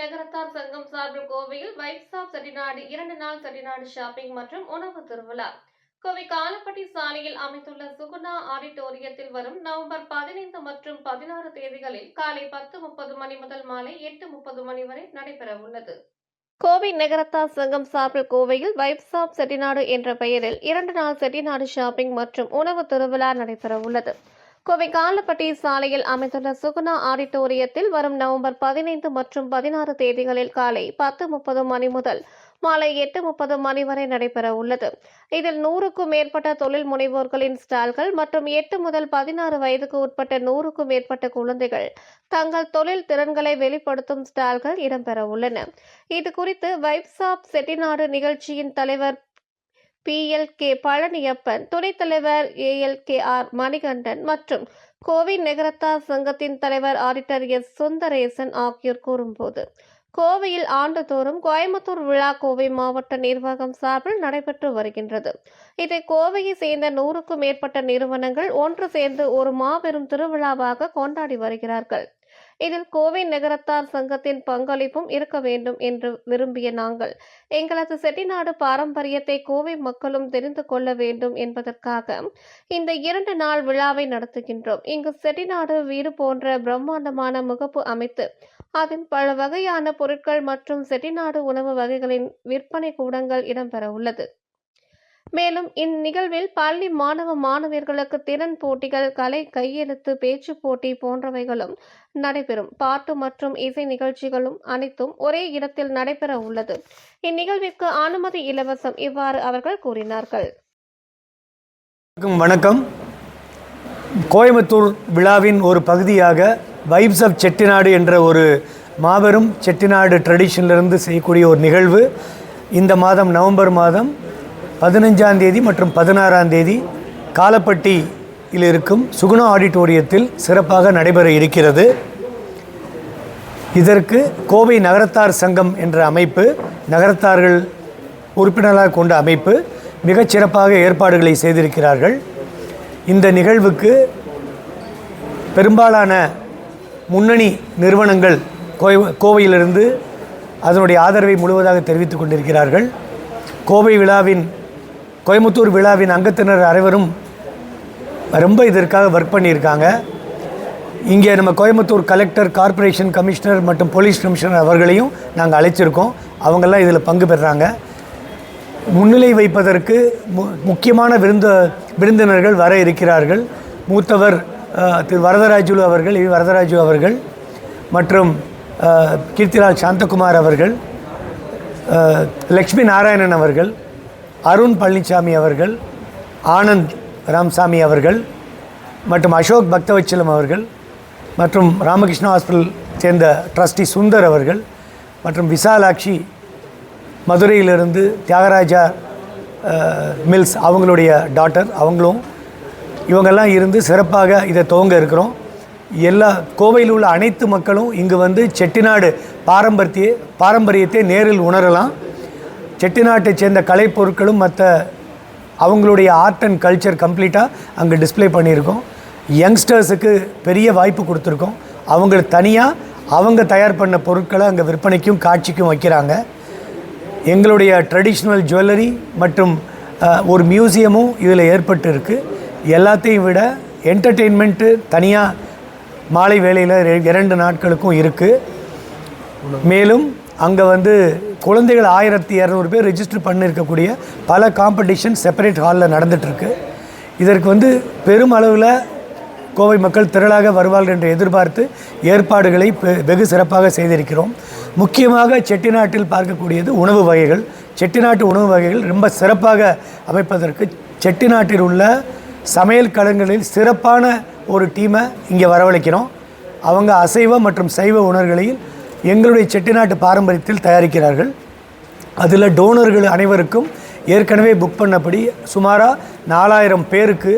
நகரத்தார் சங்கம் சார்பில் கோவையில் வைப்ஸ் ஆஃப் செட்டிநாடு இரண்டு நாள் செட்டிநாடு ஷாப்பிங் மற்றும் உணவு திருவிழா. கோவை காலப்பட்டி சாலையில் அமைந்துள்ள சுகுணா ஆடிட்டோரியத்தில் வரும் நவம்பர் பதினைந்து மற்றும் பதினாறு தேதிகளில் காலை பத்து முப்பது மணி முதல் மாலை எட்டு முப்பது மணி வரை நடைபெற உள்ளது. கோவை நகரத்தார் சங்கம் சார்பில் கோவையில் வைப்ஸ் ஆஃப் செட்டிநாடு என்ற பெயரில் இரண்டு நாள் செட்டிநாடு ஷாப்பிங் மற்றும் உணவு திருவிழா நடைபெற உள்ளது. கோவை காலப்பட்டி சாலையில் அமைந்துள்ள சுகுணா ஆடிட்டோரியத்தில் வரும் நவம்பர் பதினைந்து மற்றும் பதினாறு தேதிகளில் காலை பத்து முப்பது மணி முதல் மாலை எட்டு முப்பது மணி வரை நடைபெற உள்ளது. இதில் நூறுக்கும் மேற்பட்ட தொழில் முனைவோர்களின் ஸ்டால்கள் மற்றும் எட்டு முதல் பதினாறு வயதுக்கு உட்பட்ட நூறுக்கும் மேற்பட்ட குழந்தைகள் தங்கள் தொழில் திறன்களை வெளிப்படுத்தும் ஸ்டால்கள் இடம்பெற உள்ளன. இது குறித்து வைப்ஸ் ஆப் செட்டிநாடு நிகழ்ச்சியின் தலைவர் பி. எல். கே. பழனியப்பன் துணைத் தலைவர் A. L. K. R. Manikandan மற்றும் கோவை நெகரத்தா சங்கத்தின் தலைவர் ஆடிட்டர் எஸ். சுந்தரேசன் ஆகியோர் கூறும்போது கோவையில் ஆண்டுதோறும் கோயம்புத்தூர் விழா கோவை மாவட்ட நிர்வாகம் சார்பில் நடைபெற்று வருகின்றது. இதை கோவையை சேர்ந்த நூறுக்கும் மேற்பட்ட நிறுவனங்கள் ஒன்று சேர்ந்து ஒரு மாபெரும் திருவிழாவாக கொண்டாடி வருகிறார்கள். இதில் கோவை நகரத்தார் சங்கத்தின் பங்களிப்பும் இருக்க வேண்டும் என்று விரும்பிய நாங்கள். எங்களது செட்டிநாடு பாரம்பரியத்தை கோவை மக்களும் தெரிந்து கொள்ள வேண்டும் என்பதற்காக இந்த இரண்டு நாள் விழாவை நடத்துகின்றோம். இங்கு செட்டிநாடு வீடு போன்ற பிரம்மாண்டமான முகப்பு அமைத்து அதில் பல வகையான பொருட்கள் மற்றும் செட்டிநாடு உணவு வகைகளின் விற்பனை கூடங்கள் இடம்பெற உள்ளது. மேலும் இந்நிகழ்வில் பள்ளி மாணவ மாணவியர்களுக்கு திறன் போட்டிகள் கலை கையெழுத்து பேச்சு போட்டி போன்றவைகளும் நடைபெறும். பாட்டு மற்றும் இசை நிகழ்ச்சிகளும் அனைத்தும் ஒரே இடத்தில் நடைபெற உள்ளது. இந்நிகழ்விற்கு அனுமதி இலவசம் இவ்வாறு அவர்கள் கூறினார்கள். வணக்கம் கோயம்புத்தூர் விழாவின் ஒரு பகுதியாக வைப்ஸ் ஆஃப் செட்டிநாடு என்ற ஒரு மாபெரும் செட்டிநாடு ட்ரெடிஷனிலிருந்து செய்யக்கூடிய ஒரு நிகழ்வு. இந்த மாதம் நவம்பர் மாதம் பதினஞ்சாம் தேதி மற்றும் பதினாறாம் தேதி காலப்பட்டியில் இருக்கும் சுகுணா ஆடிட்டோரியத்தில் சிறப்பாக நடைபெற இருக்கிறது. இதற்கு கோவை நகரத்தார் சங்கம் என்ற அமைப்பு நகரத்தார்கள் உறுப்பினராக கொண்ட அமைப்பு மிகச் சிறப்பாக ஏற்பாடுகளை செய்திருக்கிறார்கள். இந்த நிகழ்வுக்கு பெரும்பாலான முன்னணி நிறுவனங்கள் கோவை கோவையிலிருந்து அதனுடைய ஆதரவை முழுவதாக தெரிவித்துக் கொண்டிருக்கிறார்கள். கோவை விழாவின் கோயம்புத்தூர் விழாவின் அங்கத்தினர் அனைவரும் ரொம்ப இதற்காக ஒர்க் பண்ணியிருக்காங்க. இங்கே நம்ம கோயம்புத்தூர் கலெக்டர் கார்ப்பரேஷன் கமிஷனர் மற்றும் போலீஸ் கமிஷனர் அவர்களையும் நாங்கள் அழைச்சிருக்கோம். அவங்கெல்லாம் இதில் பங்கு பெறுறாங்க முன்னிலை வைப்பதற்கு மு முக்கியமான விருந்த விருந்தினர்கள் வர இருக்கிறார்கள். மூத்தவர் திரு வரதராஜுலு அவர்கள் இ வரதராஜு அவர்கள் மற்றும் கீர்த்திலால் சாந்தகுமார் அவர்கள் லக்ஷ்மி நாராயணன் அவர்கள் அருண் பழனிசாமி அவர்கள் ஆனந்த் ராம்சாமி அவர்கள் மற்றும் அசோக் பக்தவச்சலம் அவர்கள் மற்றும் ராமகிருஷ்ணா ஹாஸ்பிட்டல் சேர்ந்த ட்ரஸ்டி சுந்தர் அவர்கள் மற்றும் விசாலாட்சி மதுரையிலிருந்து தியாகராஜா மில்ஸ் அவங்களுடைய டாட்டர் அவங்களும் இவங்கெல்லாம் இருந்து சிறப்பாக இதை துவங்க இருக்கிறோம். எல்லா கோவையில் உள்ள அனைத்து மக்களும் இங்கு வந்து செட்டிநாடு பாரம்பரிய பாரம்பரியத்தை நேரில் உணரலாம். செட்டிநாட்டை சேர்ந்த கலைப்பொருட்களும் மற்ற அவங்களுடைய ஆர்ட் அண்ட் கல்ச்சர் கம்ப்ளீட்டாக அங்கே டிஸ்ப்ளே பண்ணியிருக்கோம். யங்ஸ்டர்ஸுக்கு பெரிய வாய்ப்பு கொடுத்துருக்கோம். அவங்க தனியாக அவங்க தயார் பண்ண பொருட்களை அங்கே விற்பனைக்கும் காட்சிக்கும் வைக்கிறாங்க. எங்களுடைய ட்ரெடிஷ்னல் ஜுவல்லரி மற்றும் ஒரு மியூசியமும் இதில் ஏற்பட்டு இருக்குது எல்லாத்தையும் விட என்டர்டெயின்மெண்ட்டு தனியாக மாலை வேளையில் ரெ- இரண்டு நாட்களுக்கும் இருக்குது மேலும் அங்கே வந்து குழந்தைகள் ஆயிரத்தி இரநூறு பேர் ரெஜிஸ்டர் பண்ணியிருக்கக்கூடிய பல காம்படிஷன் செப்பரேட் ஹாலில் நடந்துகிட்ருக்கு இதற்கு வந்து பெருமளவில் கோவை மக்கள் திரளாக வருவார்கள் என்று எதிர்பார்த்து ஏற்பாடுகளை பெ- வெகு சிறப்பாக செய்திருக்கிறோம். முக்கியமாக செட்டிநாட்டில் பார்க்கக்கூடியது உணவு வகைகள். செட்டிநாட்டு உணவு வகைகள் ரொம்ப சிறப்பாக அமைப்பதற்கு செட்டிநாட்டில் உள்ள சமையல் கலங்களில் சிறப்பான ஒரு டீமை இங்கே வரவழைக்கிறோம். அவங்க அசைவ மற்றும் சைவ உணர்களில் எங்களுடைய செட்டிநாட்டு பாரம்பரியத்தில் தயாரிக்கிறார்கள். அதில் டோனர்கள் அனைவருக்கும் ஏற்கனவே புக் பண்ணபடி சுமாராக நாலாயிரம் பேருக்கு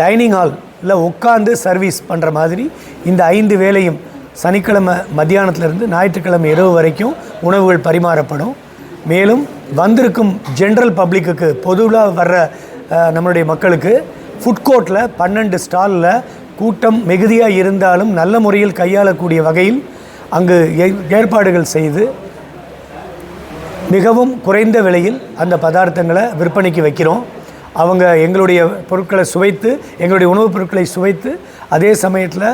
டைனிங் ஹாலில் உட்காந்து சர்வீஸ் பண்ணுற மாதிரி இந்த ஐந்து வேளையும் சனிக்கிழமை மத்தியானத்துலேருந்து ஞாயிற்றுக்கிழமை இரவு வரைக்கும் உணவுகள் பரிமாறப்படும். மேலும் வந்திருக்கும் ஜென்ரல் பப்ளிக்குக்கு பொதுவாக வர்ற நம்மளுடைய மக்களுக்கு ஃபுட் கோர்ட்டில் பன்னெண்டு ஸ்டாலில் கூட்டம் மிகுதியாக இருந்தாலும் நல்ல முறையில் கையாளக்கூடிய வகையில் அங்கு ஏ- ஏற்பாடுகள் செய்து மிகவும் குறைந்த விலையில் அந்த பதார்த்தங்களை விற்பனைக்கு வைக்கிறோம். அவங்க எங்களுடைய பொருட்களை சுவைத்து எங்களுடைய உணவுப் பொருட்களை சுவைத்து அதே சமயத்தில்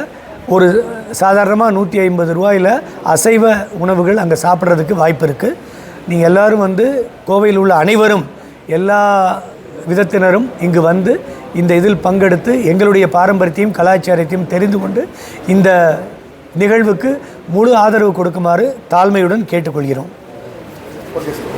ஒரு சாதாரணமாக நூற்றி ஐம்பது ரூபாயில் அசைவ உணவுகள் அங்கே சாப்பிட்றதுக்கு வாய்ப்பு இருக்குது நீங்கள் எல்லாரும் வந்து கோவையில் உள்ள அனைவரும் எல்லா விதத்தினரும் இங்கு வந்து இந்த இதில் பங்கெடுத்து எங்களுடைய பாரம்பரியத்தையும் கலாச்சாரத்தையும் தெரிந்து கொண்டு இந்த நிகழ்வுக்கு முழு ஆதரவு கொடுக்குமாறு தாழ்மையுடன் கேட்டுக்கொள்கிறோம். Okay sir